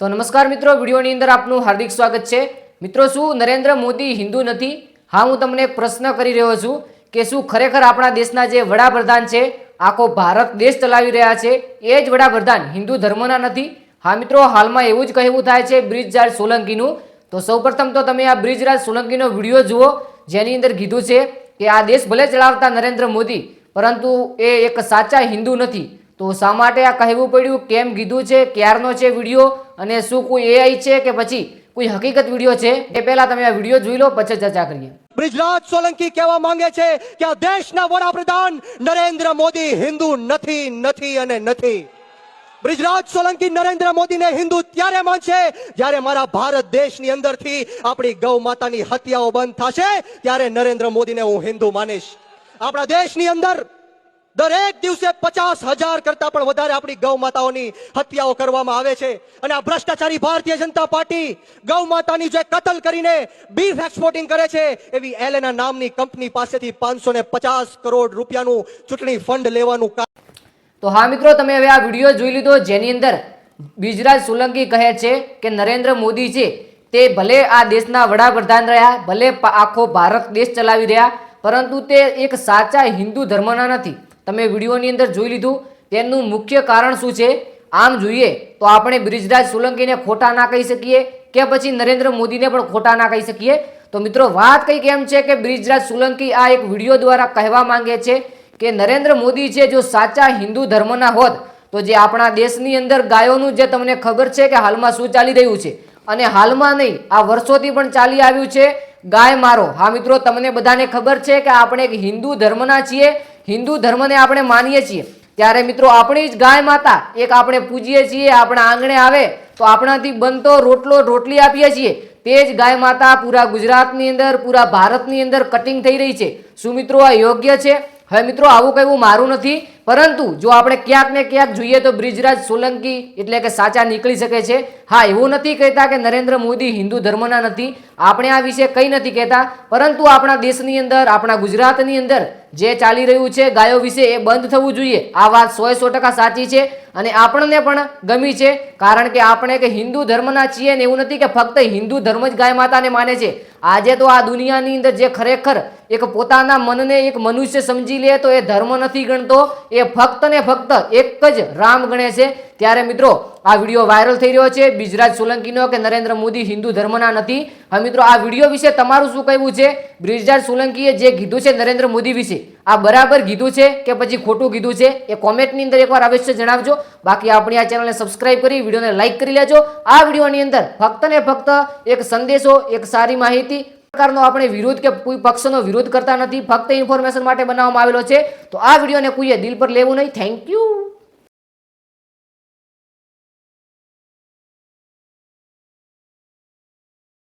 તો નમસ્કાર મિત્રો, વિડીયોની અંદર આપનું હાર્દિક સ્વાગત છે. મિત્રો, શું નરેન્દ્ર મોદી હિન્દુ નથી? હા, હું તમને પ્રશ્ન કરી રહ્યો છું કે શું ખરેખર આપણા દેશના જે વડાપ્રધાન છે, આખો ભારત દેશ ચલાવી રહ્યા છે? એ જ વડાપ્રધાન હિન્દુ ધર્મના નથી? હા, મિત્રો, હાલમાં એવું જ કહેવું થાય છે બ્રિજરાજ સોલંકીનું. તો સૌપ્રથમ તો તમે આ બ્રિજરાજ સોલંકીનો વીડિયો જુઓ, જેની અંદર કીધું છે કે આ દેશ ભલે ચલાવતા નરેન્દ્ર મોદી, પરંતુ એ એક સાચા હિન્દુ નથી. તો શા માટે આ કહેવું પડ્યું? કેમ કીધું છે? ક્યારનો છે વીડિયો? અને શું કોઈ એઆઈ છે કે પછી કોઈ હકીકત વીડિયો છે? એ પહેલા તમે આ વીડિયો જોઈ લો, પછી ચર્ચા કરીએ. બ્રિજરાજ સોલંકી કહેવા માંગે છે કે આ દેશના વડાપ્રધાન નરેન્દ્ર મોદી હિન્દુ નથી નથી અને નથી. બ્રિજરાજ સોલંકી નરેન્દ્ર મોદીને હિન્દુ ત્યારે માનશે જ્યારે મારા ભારત દેશની અંદરથી આપણી ગૌ માતાની હત્યાઓ બંધ થશે ત્યારે નરેન્દ્ર મોદીને હું હિન્દુ માનીશ. આપણા દેશની અંદર દરેક દિવસે પચાસ હજાર કરતા પણ વધારે આપણી ગૌ માતાઓની હત્યાઓ કરવામાં આવે છે. અને આ ભ્રષ્ટાચારી ભારતીય જનતા પાર્ટી ગૌ માતાની જે કતલ કરીને બીફ એક્સપોર્ટિંગ કરે છે, એવી એલેના નામની કંપની પાસેથી પાંચસો ને પચાસ કરોડ રૂપિયાનું ચૂંટણી ફંડ લેવાનું કામ તો હા મિત્રો, તમે હવે આ વીડિયો જોઈ લીધો, જેની અંદર બીજરાજ સોલંકી કહે છે કે નરેન્દ્ર મોદી છે, તે ભલે આ દેશના વડાપ્રધાન રહ્યા, ભલે આખો ભારત દેશ ચલાવી રહ્યા, પરંતુ તે એક સાચા હિન્દુ ધર્મના નથી. તમે વિડીયોની અંદર જોઈ લીધું, તેનું મુખ્ય કારણ શું છે? આમ જોઈએ તો આપણે બ્રિજરાજ સોલંકીને ખોટા ના કહી શકીએ કે પછી નરેન્દ્ર મોદીને પણ ખોટા ના કહી શકીએ? તો મિત્રો, વાત કંઈક એમ છે કે બ્રિજરાજ સોલંકી આ એક વીડિયો દ્વારા કહેવા માંગે છે કે નરેન્દ્ર મોદી છે જો સાચા હિન્દુ ધર્મના હોત, તો જે આપણા દેશની અંદર ગાયોનું જે તમને ખબર છે કે હાલમાં શું ચાલી રહ્યું છે, અને હાલમાં નહીં, આ વર્ષોથી પણ ચાલી આવ્યું છે, ગાય મારો. હા મિત્રો, તમને બધાને ખબર છે કે આપણે એક હિન્દુ ધર્મના છીએ હિન્દુ ધર્મને આપણે માનીએ છીએ. ત્યારે મિત્રો આપણી જ ગાય માતા એક આપણે પૂજીએ છીએ, આપણા આંગણે આવે, તો આપણાથી બનતો રોટલો રોટલી આપીએ છીએ. તે જ ગાય માતા પૂરા ગુજરાતની અંદર, પૂરા ભારતની અંદર કટિંગ થઈ રહી છે. શું મિત્રો આ યોગ્ય છે? હવે મિત્રો આવું કહેવું મારું નથી, પરંતુ જો આપણે ક્યાંક ને ક્યાંક જોઈએ તો બ્રિજરાજ સોલંકી એટલે કે સાચા નીકળી શકે છે. હા, એવું નથી કહેતા કે નરેન્દ્ર મોદી હિન્દુ ધર્મના નથી. આપણે આ વિશે કંઈ નથી કહેતા, પરંતુ આપણા દેશની અંદર, આપણા ગુજરાતની અંદર જે ચાલી રહ્યું છે ગાયો વિશે એ બંધ થવું જોઈએ. આ વાત સો સો ટકા સાચી છે અને આપણને પણ ગમી છે, કારણ કે આપણે કે હિન્દુ ધર્મના છીએ ને એવું નથી કે ફક્ત હિન્દુ ધર્મ જ ગાય માતાને માને છે. આજે તો આ દુનિયાની અંદર જે ખરેખર એક પોતાના મનને એક મનુષ્ય સમજી લે તો એ ધર્મ નથી ગણતો, એ ફક્ત ને ફક્ત એક જ રામ ગણે છે. ત્યારે મિત્રો, આ વીડિયો વાયરલ થઈ રહ્યો છે બિજરાજ સોલંકીનો કે નરેન્દ્ર મોદી હિન્દુ ધર્મના નથી. હવે મિત્રો, આ વીડિયો વિશે તમારું શું કહેવું છે? બ્રિજરાજ સોલંકીએ જે કીધું છે નરેન્દ્ર મોદી વિશે આ બરાબર કીધું છે કે પછી ખોટું કીધું છે એ કોમેન્ટની અંદર એકવાર અવશ્ય જણાવજો. બાકી આપણી આ ચેનલને સબસ્ક્રાઇબ કરી, વિડીયોને લાઇક કરી લેજો. આ વિડીયોની અંદર ફક્ત ને ફક્ત એક સંદેશો, એક સારી માહિતી, પ્રકારનો આપણે વિરોધ કે કોઈ પક્ષનો વિરોધ કરતા નથી, ફક્ત ઇન્ફોર્મેશન માટે બનાવવામાં આવેલો છે. તો આ વિડીયોને કોઈએ દિલ પર લેવું નહીં. Thank you